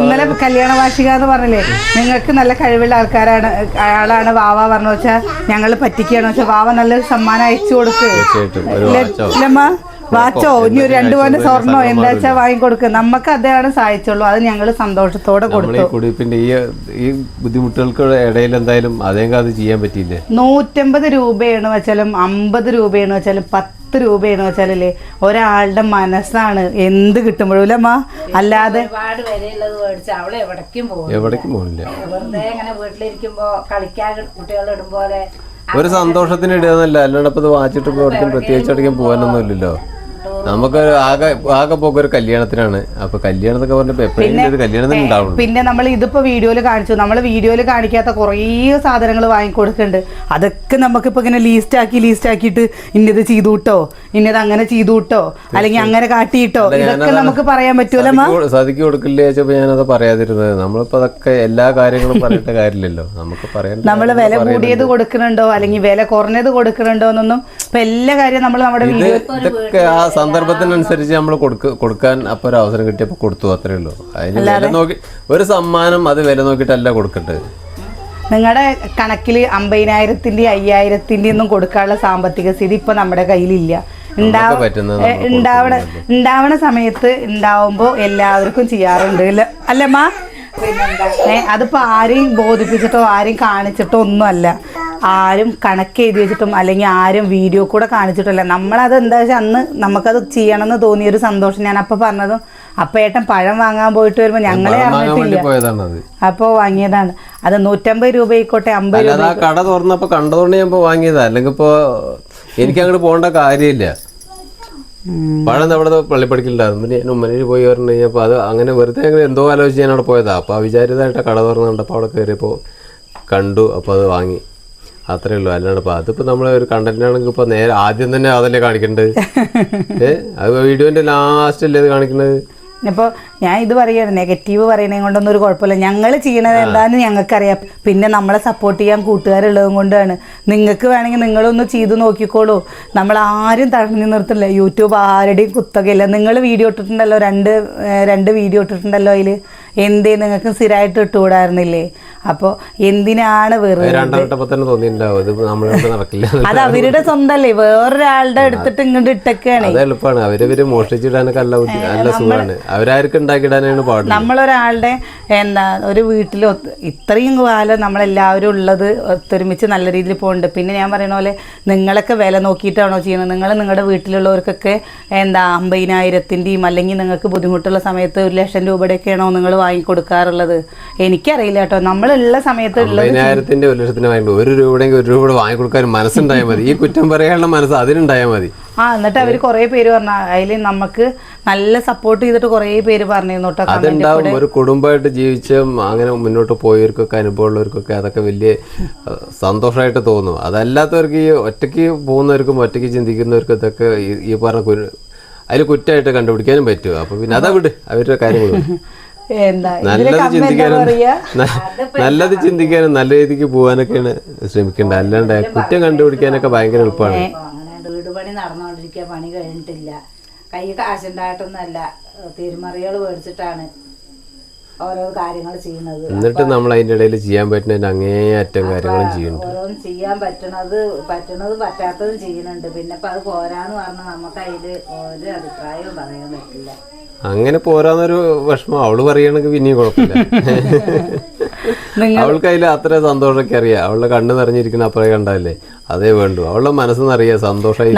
ഇന്നലെ കല്യാണ വാർഷിക എന്ന് പറഞ്ഞില്ലേ? നിങ്ങൾക്ക് നല്ല കഴിവുള്ള ആൾക്കാരാണ് ആളാണ് വാവ പറഞ്ഞു വെച്ചാൽ ഞങ്ങൾ പറ്റിക്കുകയാണെന്ന് വെച്ചാൽ വാവ നല്ലൊരു സമ്മാനം അയച്ചു കൊടുക്ക്. തീർച്ചയായിട്ടും. ഒരു ഇല്ല- വാച്ചോ ഇനി ഒരു രണ്ടു അയച്ചു സ്വർണോ എന്താ വെച്ചാൽ വാങ്ങിക്കൊടുക്കുക നമുക്ക് അതാണ് സഹായിച്ചുള്ളൂ അത് ഞങ്ങൾ സന്തോഷത്തോടെ കൊടുത്തു. ഈ ഈ ഈ ബുദ്ധിമുട്ടുകൾക്ക് ഇടയിൽ എന്തായാലും അതേ അത് ചെയ്യാൻ പറ്റിയില്ലേ? നൂറ്റമ്പത് രൂപയാണ് വെച്ചാലും അമ്പത് രൂപയാണ് വെച്ചാലും പത്ത് രൂപയാണ് വെച്ചാലല്ലേ ഒരാളുടെ മനസ്സാണ് എന്ത് കിട്ടുമ്പോഴും അല്ലമ്മ അല്ലാതെ ഒരുപാട് വിലയുള്ളത് മേടിച്ച് അവളെ എവിടേക്കും പോകും എവിടേക്കും പോകില്ല വെറുതെ ഇങ്ങനെ വീട്ടിലിരിക്കുമ്പോ കളിക്കാൻ കുട്ടികൾ ഇടും പോലെ ഒരു സന്തോഷത്തിന് ഇടുകയെന്നല്ല അല്ലാണ്ട് ഇപ്പൊ ഇത് വാച്ചിട്ട് എവിടേക്കും പ്രത്യേകിച്ച് എവിടേക്കും പോകാനൊന്നും ഇല്ലല്ലോ. നമുക്ക് ആകെ ആകെ പോക്ക് ഒരു കല്യാണത്തിനാണ്. അപ്പൊ കല്യാണം എന്നൊക്കെ പറഞ്ഞപ്പോ ഒരു ഉണ്ടാവുള്ളൂ. പിന്നെ നമ്മൾ ഇതിപ്പോ വീഡിയോയിൽ കാണിച്ചു. നമ്മൾ വീഡിയോയിൽ കാണിക്കാത്ത കുറേ സാധനങ്ങൾ വാങ്ങിക്കൊടുക്കുന്നുണ്ട്. അതൊക്കെ നമുക്കിപ്പോ ഇങ്ങനെ ലീസ്റ്റ് ആക്കി ലീസ്റ്റ് ആക്കിയിട്ട് ഇന്നത് ചെയ്തു കിട്ടോ ഇന്നത് അങ്ങനെ ചെയ്തു കിട്ടോ അല്ലെങ്കിൽ അങ്ങനെ കാട്ടിയിട്ടോ ഇതൊക്കെ നമുക്ക് പറയാൻ പറ്റൂല സതിക്ക് കൊടുക്കില്ലേ ചോദിച്ചപ്പോ ഞാനത് പറയാതിരുന്നത്. നമ്മളിപ്പോ അതൊക്കെ എല്ലാ കാര്യങ്ങളും പറയേണ്ട കാര്യമില്ലല്ലോ. നമുക്ക് പറയാൻ നമ്മൾ വില കൂടിയത് കൊടുക്കുന്നുണ്ടോ അല്ലെങ്കിൽ വില കുറഞ്ഞത് കൊടുക്കുന്നുണ്ടോ എന്നൊന്നും ഇപ്പൊ എല്ലാ കാര്യം നമ്മൾ നമ്മുടെ വീട്ടിൽ വീഡിയോ ഇതൊക്കെ ആ സന്ദർഭത്തിനനുസരിച്ച് നമ്മൾ കൊടുക്ക കൊടുക്കാൻ അപ്പൊ ഒരു അവസരം കിട്ടിയപ്പോ കൊടുത്തു അത്രേ ഉള്ളൂ. അതിന് വില നോക്കി ഒരു സമ്മാനം അത് വില നോക്കിട്ടല്ല കൊടുക്കട്ടെ നിങ്ങളുടെ കണക്കിൽ അമ്പതിനായിരത്തിന്റെ അയ്യായിരത്തിന്റെ ഒന്നും കൊടുക്കാനുള്ള സാമ്പത്തിക സ്ഥിതി ഇപ്പൊ നമ്മുടെ കയ്യിലില്ല. ഉണ്ടാവണ ഉണ്ടാവണ സമയത്ത് ഉണ്ടാവുമ്പോ എല്ലാവർക്കും ചെയ്യാറുണ്ട് അല്ല അല്ലമ്മ ഏ അതിപ്പോ ആരെയും ബോധിപ്പിച്ചിട്ടോ ആരെയും കാണിച്ചിട്ടോ ഒന്നുമല്ല. ആരും കണക്ക് എഴുതി വെച്ചിട്ടും അല്ലെങ്കിൽ ആരും വീഡിയോ കൂടെ കാണിച്ചിട്ടില്ല. നമ്മളത് എന്താ വെച്ചാൽ അന്ന് നമുക്കത് ചെയ്യണമെന്ന് തോന്നിയൊരു സന്തോഷം ഞാൻ അപ്പൊ പറഞ്ഞതും അപ്പൊ ഏട്ടൻ പഴം വാങ്ങാൻ പോയിട്ട് വരുമ്പോ ഞങ്ങളെ അപ്പൊ അറിഞ്ഞിട്ടില്ല. അപ്പോൾ വാങ്ങിയതാണ്. അത് നൂറ്റമ്പത് രൂപ ആയിക്കോട്ടെ അമ്പത് രൂപ കട തുറന്നപ്പോ കണ്ടതുകൊണ്ട് ഞാൻ വാങ്ങിയതാ. അല്ലെങ്കിൽ ഇപ്പൊ എനിക്ക് അങ്ങോട്ട് പോകേണ്ട കാര്യമില്ല. പഴം അവിടെ പള്ളിപ്പടിക്കലുണ്ടായിരുന്നു. പിന്നെ ഞാൻ ഉമ്മനയിൽ പോയി പറഞ്ഞു കഴിഞ്ഞപ്പോൾ അത് അങ്ങനെ വെറുതെ അങ്ങനെ എന്തോ ആലോചിച്ച് ഞാൻ അവിടെ പോയതാ. അപ്പോൾ അവിചാരിതമായിട്ട് കട തുറന്ന് കണ്ടപ്പോൾ അവിടെ കയറിയപ്പോൾ കണ്ടു. അപ്പോൾ അത് വാങ്ങി. അത്രേ ഉള്ളൂ. അല്ലാണ്ട് ഇപ്പോൾ അതിപ്പോൾ നമ്മൾ ഒരു കണ്ടന്റാണെങ്കിൽ ഇപ്പോൾ നേരെ ആദ്യം തന്നെ അതല്ലേ കാണിക്കേണ്ടത്? ഏ? അത് വീഡിയോന്റെ ലാസ്റ്റ് അല്ലേ അത് കാണിക്കുന്നത് ഇപ്പോൾ ഞാൻ ഇത് പറയുകയാണ് നെഗറ്റീവ് പറയണേ കൊണ്ടൊന്നും ഒരു കുഴപ്പമില്ല. ഞങ്ങൾ ചെയ്യണത് എന്താണെന്ന് ഞങ്ങൾക്കറിയാം. പിന്നെ നമ്മളെ സപ്പോർട്ട് ചെയ്യാൻ കൂട്ടുകാരുള്ളതും കൊണ്ടാണ്. നിങ്ങൾക്ക് വേണമെങ്കിൽ നിങ്ങളൊന്ന് ചെയ്തു നോക്കിക്കോളൂ. നമ്മൾ ആരും തടഞ്ഞു നിർത്തില്ല. യൂട്യൂബ് ആരുടെയും കുത്തകയില്ല. നിങ്ങൾ വീഡിയോ ഇട്ടിട്ടുണ്ടല്ലോ രണ്ട് രണ്ട് വീഡിയോ ഇട്ടിട്ടുണ്ടല്ലോ അതിൽ എന്തേ നിങ്ങൾക്ക് സ്ഥിരമായിട്ട് ഇട്ടുകൂടായിരുന്നില്ലേ? അപ്പോൾ എന്തിനാണ് വെറുതെ അത് അവരുടെ സ്വന്തമല്ലേ വേറൊരാളുടെ എടുത്തിട്ട് ഇങ്ങോട്ട് ഇട്ടൊക്കെയാണ്. അത് എളുപ്പമാണ്. അവരവര് മോഷ്ടിച്ചിടാനൊക്കെ നല്ല സുഖമാണ്. അവരാർക്കും ഉണ്ടാക്കിയിടാനാണ് പാടുന്നത്. നമ്മളൊരാളുടെ എന്താ ഒരു വീട്ടിൽ ഇത്രയും കാലം നമ്മളെല്ലാവരും ഉള്ളത് ഒത്തൊരുമിച്ച് നല്ല രീതിയിൽ പോകുന്നുണ്ട് പിന്നെ ഞാൻ പറയുന്ന പോലെ നിങ്ങളൊക്കെ വില നോക്കിയിട്ടാണോ ചെയ്യുന്നത്? നിങ്ങൾ നിങ്ങളുടെ വീട്ടിലുള്ളവർക്കൊക്കെ എന്താ അമ്പതിനായിരത്തിന്റെയും അല്ലെങ്കിൽ നിങ്ങൾക്ക് ബുദ്ധിമുട്ടുള്ള സമയത്ത് ഒരു ലക്ഷം രൂപയുടെയൊക്കെയാണോ നിങ്ങൾ വാങ്ങിക്കൊടുക്കാറുള്ളത്? എനിക്കറിയില്ല കേട്ടോ. നമ്മളുള്ള സമയത്ത് ഉള്ളത് അമ്പതിനായിരത്തിന്റെ ഒരു ലക്ഷത്തിന് വാങ്ങി ഒരു രൂപയുടെ ഒരു രൂപ വാങ്ങി വാങ്ങിക്കൊടുക്കാൻ മനസ്സുണ്ടായാൽ മതി. ഈ കുറ്റം പറയാനുള്ള മനസ്സ് അതിനുണ്ടായാൽ മതി. ആ എന്നിട്ട് അവർ കുറേ പേര് പറഞ്ഞ അതിൽ നമുക്ക് നല്ല സപ്പോർട്ട് ചെയ്തിട്ട് കുറേ പേര് പറഞ്ഞിരുന്നു അതുണ്ടാവും. ഒരു കുടുംബമായിട്ട് ജീവിച്ച് അങ്ങനെ മുന്നോട്ട് പോയവർക്കൊക്കെ അനുഭവമുള്ളവർക്കൊക്കെ അതൊക്കെ വലിയ സന്തോഷമായിട്ട് തോന്നും. അതല്ലാത്തവർക്ക് ഈ ഒറ്റയ്ക്ക് പോകുന്നവർക്കും ഒറ്റയ്ക്ക് ചിന്തിക്കുന്നവർക്കും ഇതൊക്കെ ഈ- പറഞ്ഞ അതിൽ കുറ്റമായിട്ട് കണ്ടുപിടിക്കാനും പറ്റുമോ അപ്പൊ പിന്നെ അതാ വിട് അവരുടെ കാര്യങ്ങൾ നല്ലത് ചിന്തിക്കാനും നല്ലത് ചിന്തിക്കാനും നല്ല രീതിക്ക് പോകാനൊക്കെയാണ് ശ്രമിക്കേണ്ടത് അല്ലാണ്ട് കുറ്റം കണ്ടുപിടിക്കാനൊക്കെ ഭയങ്കര എളുപ്പമാണ്. വീട് പണി നടന്നുകൊണ്ടിരിക്കുക പണി കഴിഞ്ഞിട്ടില്ല. കൈ കാശുണ്ടായിട്ടൊന്നല്ല തിരുമറികൾ മേടിച്ചിട്ടാണ് ഓരോ കാര്യങ്ങൾ ചെയ്യുന്നത്. എന്നിട്ട് നമ്മൾ അതിന്റെ ഇടയിൽ ചെയ്യാൻ പറ്റുന്ന അങ്ങേയറ്റം കാര്യങ്ങളും ചെയ്യുന്നുണ്ട്. ഓരോന്നും ചെയ്യാൻ പറ്റണത് പറ്റണത് പറ്റാത്തതും ചെയ്യുന്നുണ്ട്. പിന്നെ ഇപ്പൊ അത് പോരാന്ന് പറഞ്ഞാൽ നമുക്ക് അതിൽ ഒരു അഭിപ്രായവും പറയാൻ പറ്റില്ല. അങ്ങനെ പോരാന്നൊരു വിഷമം. അവൾ പറയണെങ്കിൽ പിന്നെയും കുഴപ്പമില്ല. അവൾക്ക് അതിൽ അത്ര സന്തോഷമൊക്കെ അറിയാം. അവളുടെ കണ്ണ് നിറഞ്ഞിരിക്കുന്ന അപ്പുറേ കണ്ടല്ലേ അതേ വേണ്ടു. അവളുടെ മനസ്സെന്നറിയാം സന്തോഷമായി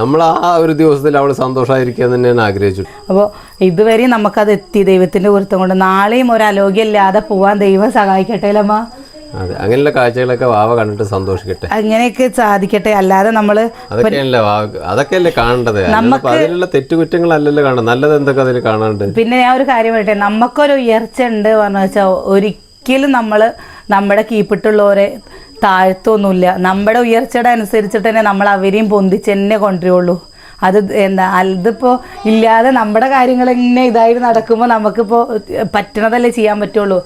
നമ്മൾ ആ ഒരു ദിവസത്തിൽ അവൾ സന്തോഷമായിരിക്കുക തന്നെയാണ് ആഗ്രഹിച്ചു. അപ്പോൾ ഇതുവരെ നമുക്കത് എത്തി. ദൈവത്തിന്റെ കുരുത്തം കൊണ്ട് നാളെയും ഒരു അലോഗ്യമില്ലാതെ പോവാൻ ദൈവം സഹായിക്കട്ടെ അല്ലമ്മ അതെ. അങ്ങനെയുള്ള കാഴ്ചകളൊക്കെ വാവ കണ്ടിട്ട് സന്തോഷിക്കട്ടെ. അങ്ങനെയൊക്കെ സാധിക്കട്ടെ. അല്ലാതെ നമ്മൾ അതൊക്കെയല്ലേ കാണേണ്ടത്? നമുക്ക് അതിലുള്ള തെറ്റുകുറ്റങ്ങളല്ലല്ലോ കാണുന്നത്. നല്ലത് എന്തൊക്കെ അതിൽ കാണാണ്ട് പിന്നെ ഞാൻ ഒരു കാര്യം പറയട്ടെ. നമുക്കൊരു ഉയർച്ച ഉണ്ട് പറഞ്ഞു വെച്ചാൽ ഒരിക്കലും നമ്മൾ നമ്മുടെ കീപ്പിട്ടുള്ളവരെ താഴ്ത്തൊന്നുമില്ല. നമ്മുടെ ഉയർച്ചയുടെ അനുസരിച്ചിട്ട് തന്നെ നമ്മൾ അവരെയും പൊന്തിച്ച് തന്നെ കൊണ്ടുവരുള്ളൂ. അത് എന്താ അതിപ്പോൾ ഇല്ലാതെ നമ്മുടെ കാര്യങ്ങൾ ഇങ്ങനെ ഇതായിട്ട് നടക്കുമ്പോൾ നമുക്കിപ്പോൾ പറ്റണതല്ലേ ചെയ്യാൻ പറ്റുള്ളൂ.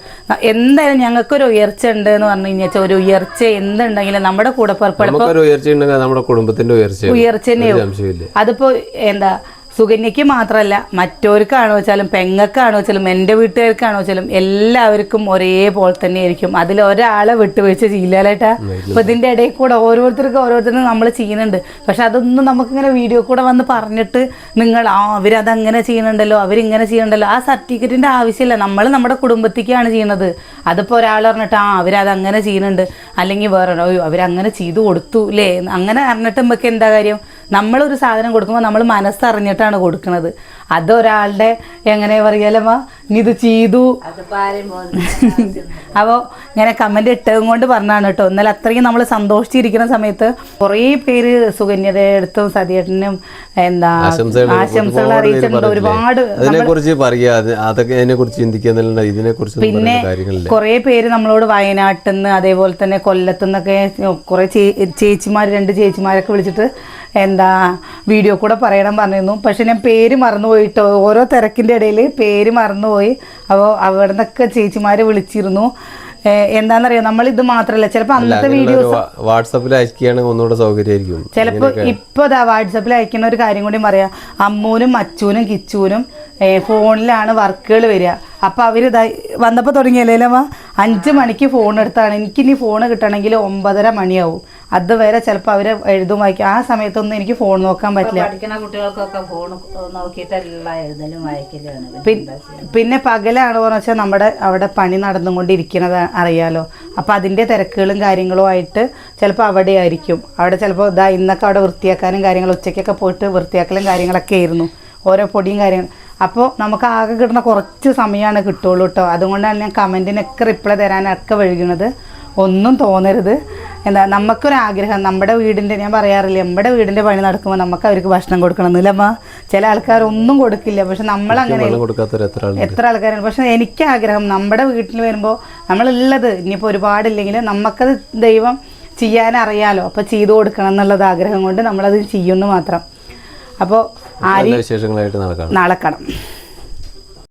എന്തായാലും ഞങ്ങൾക്കൊരു ഉയർച്ച ഉണ്ട് എന്ന് പറഞ്ഞു കഴിഞ്ഞാൽ ഒരു ഉയർച്ച എന്തുണ്ടെങ്കിലും നമ്മുടെ കൂടെ പുറപ്പെടുമ്പോൾ ഉയർച്ച ഉണ്ടെങ്കിൽ നമ്മുടെ കുടുംബത്തിന്റെ ഉയർച്ച ഉയർച്ച തന്നെയാവും. അതിപ്പോ എന്താ സുകന്യക്ക് മാത്രമല്ല മറ്റവർക്കാണോ വെച്ചാലും പെങ്ങൾക്കാണോ വെച്ചാലും എന്റെ വീട്ടുകാർക്കാണോ വെച്ചാലും എല്ലാവർക്കും ഒരേപോലെ തന്നെ ആയിരിക്കും അതിൽ ഒരാളെ വിട്ടുവീഴ്ച ചെയ്യില്ലേട്ടാ അപ്പൊ ഇതിന്റെ ഇടയിൽ കൂടെ ഓരോരുത്തർക്കും ഓരോരുത്തരും നമ്മൾ ചെയ്യുന്നുണ്ട്. പക്ഷെ അതൊന്നും നമുക്കിങ്ങനെ വീഡിയോ കൂടെ വന്ന് പറഞ്ഞിട്ട് നിങ്ങൾ ആ അവരതങ്ങനെ ചെയ്യുന്നുണ്ടല്ലോ അവരിങ്ങനെ ചെയ്യുന്നുണ്ടല്ലോ. ആ സർട്ടിഫിക്കറ്റിന്റെ ആവശ്യമില്ല. നമ്മൾ നമ്മുടെ കുടുംബത്തേക്കാണ് ചെയ്യുന്നത്. അതിപ്പോൾ ഒരാൾ പറഞ്ഞിട്ട് ആ അവരതങ്ങനെ ചെയ്യുന്നുണ്ട്. അല്ലെങ്കിൽ വേറെ അവരങ്ങനെ ചെയ്തു കൊടുത്തു അല്ലേ അങ്ങനെ അറിഞ്ഞിട്ട് നമുക്ക് എന്താ കാര്യം? നമ്മളൊരു സാധനം കൊടുക്കുമ്പോൾ നമ്മൾ മനസ്സറിഞ്ഞിട്ടാണ് കൊടുക്കുന്നത് അതൊരാളുടെ എങ്ങനെ പറയാലമ്മ ഇനി ഇത് ചെയ്തു. അപ്പോൾ ഇങ്ങനെ കമന്റ് ഇട്ടതും കൊണ്ട് പറഞ്ഞാണ് കേട്ടോ. എന്നാൽ അത്രയും നമ്മൾ സന്തോഷിച്ചിരിക്കുന്ന സമയത്ത് കുറേ പേര് സുഗന്യത എടുത്തും സതിയേട്ടനും എന്താ ആശംസകൾ അറിയിച്ചിട്ടുണ്ട്. ഒരുപാട് അതിനെ കുറിച്ച് പറയാ. അതൊക്കെ അതിനെ കുറിച്ച് ചിന്തിക്കുന്നില്ല ഇതിനെ കുറിച്ച് പിന്നെ കാര്യങ്ങളില്ല. കുറേ പേര് നമ്മളോട് വയനാട്ടിൽ നിന്ന് അതേപോലെ തന്നെ കൊല്ലത്തു നിന്നൊക്കെ കുറേ ചേച്ചിമാർ രണ്ട് ചേച്ചിമാരൊക്കെ വിളിച്ചിട്ട് എന്താ വീഡിയോ കൂടെ പറയണം പറഞ്ഞിരുന്നു. പക്ഷെ ഞാൻ പേര് മറന്നുപോയിട്ടോ ഓരോ തിരക്കിന്റെ ഇടയിൽ പേര് മറന്നുപോയി. അപ്പോൾ അവിടെ നിന്നൊക്കെ ചേച്ചിമാർ വിളിച്ചിരുന്നു. എന്താണെന്നറിയോ നമ്മൾ ഇത് മാത്രല്ല. ചിലപ്പോ അന്നത്തെ വീഡിയോസ് വാട്സപ്പിൽ അയക്കുകയാണെങ്കിൽ ഒന്നുകൂടെ സൗകര്യമായിരിക്കും. ചിലപ്പോ ഇപ്പൊ അതാ വാട്സപ്പിൽ അയക്കുന്ന ഒരു കാര്യം കൂടി പറയാം. അമ്മൂനും അച്ചൂനും കിച്ചൂനും ഫോണിലാണ് വർക്കുകൾ വരിക. അപ്പൊ അവർ വന്നപ്പോ തുടങ്ങിയല്ലേ അഞ്ച് മണിക്ക് ഫോൺ എടുത്താണ്. എനിക്കിനി ഫോൺ കിട്ടണമെങ്കിൽ ഒമ്പതര മണിയാവും. അതുവരെ ചിലപ്പോൾ അവർ എഴുതും വായിക്കും. ആ സമയത്തൊന്നും എനിക്ക് ഫോൺ നോക്കാൻ പറ്റില്ല. പഠിക്കുന്ന കുട്ടികൾക്കൊക്കെ ഫോൺ നോക്കിയിട്ടല്ല എഴുതലും പിന്നെ പകലാണ് പറഞ്ഞു വെച്ചാൽ നമ്മുടെ അവിടെ പണി നടന്നുകൊണ്ടിരിക്കുന്നത് അറിയാലോ. അപ്പോൾ അതിന്റെ തിരക്കുകളും കാര്യങ്ങളും ആയിട്ട് ചിലപ്പോൾ അവിടെ ആയിരിക്കും. അവിടെ ചിലപ്പോൾ ഇതാ ഇന്നൊക്കെ അവിടെ വൃത്തിയാക്കാനും കാര്യങ്ങളും ഉച്ചയ്ക്കൊക്കെ പോയിട്ട് വൃത്തിയാക്കലും കാര്യങ്ങളൊക്കെ ആയിരുന്നു. ഓരോ പൊടിയും കാര്യങ്ങളും. അപ്പോൾ നമുക്ക് ആകെ കിട്ടുന്ന കുറച്ച് സമയമാണ് കിട്ടുള്ളൂ കേട്ടോ അതുകൊണ്ടാണ് ഞാൻ കമന്റിനൊക്കെ റിപ്ലൈ തരാനൊക്കെ വഴുകുന്നത് ഒന്നും തോന്നരുത്. എന്താ നമുക്കൊരാഗ്രഹം. നമ്മുടെ വീടിന്റെ ഞാൻ പറയാറില്ല നമ്മുടെ വീടിന്റെ പണി നടക്കുമ്പോൾ നമുക്ക് അവർക്ക് ഭക്ഷണം കൊടുക്കണം എന്നില്ലമ്മ ചില ആൾക്കാർ ഒന്നും കൊടുക്കില്ല. പക്ഷെ നമ്മളങ്ങനെ എത്ര ആൾക്കാരാണ്? പക്ഷെ എനിക്ക് ആഗ്രഹം നമ്മുടെ വീട്ടിൽ വരുമ്പോൾ നമ്മളുള്ളത് ഇനിയിപ്പോൾ ഒരുപാടില്ലെങ്കിൽ നമുക്കത് ദൈവം ചെയ്യാൻ അറിയാലോ അപ്പോൾ ചെയ്തു കൊടുക്കണം എന്നുള്ളത് ആഗ്രഹം കൊണ്ട് നമ്മളത് ചെയ്യുന്നു മാത്രം. അപ്പോൾ ആര് നടക്കണം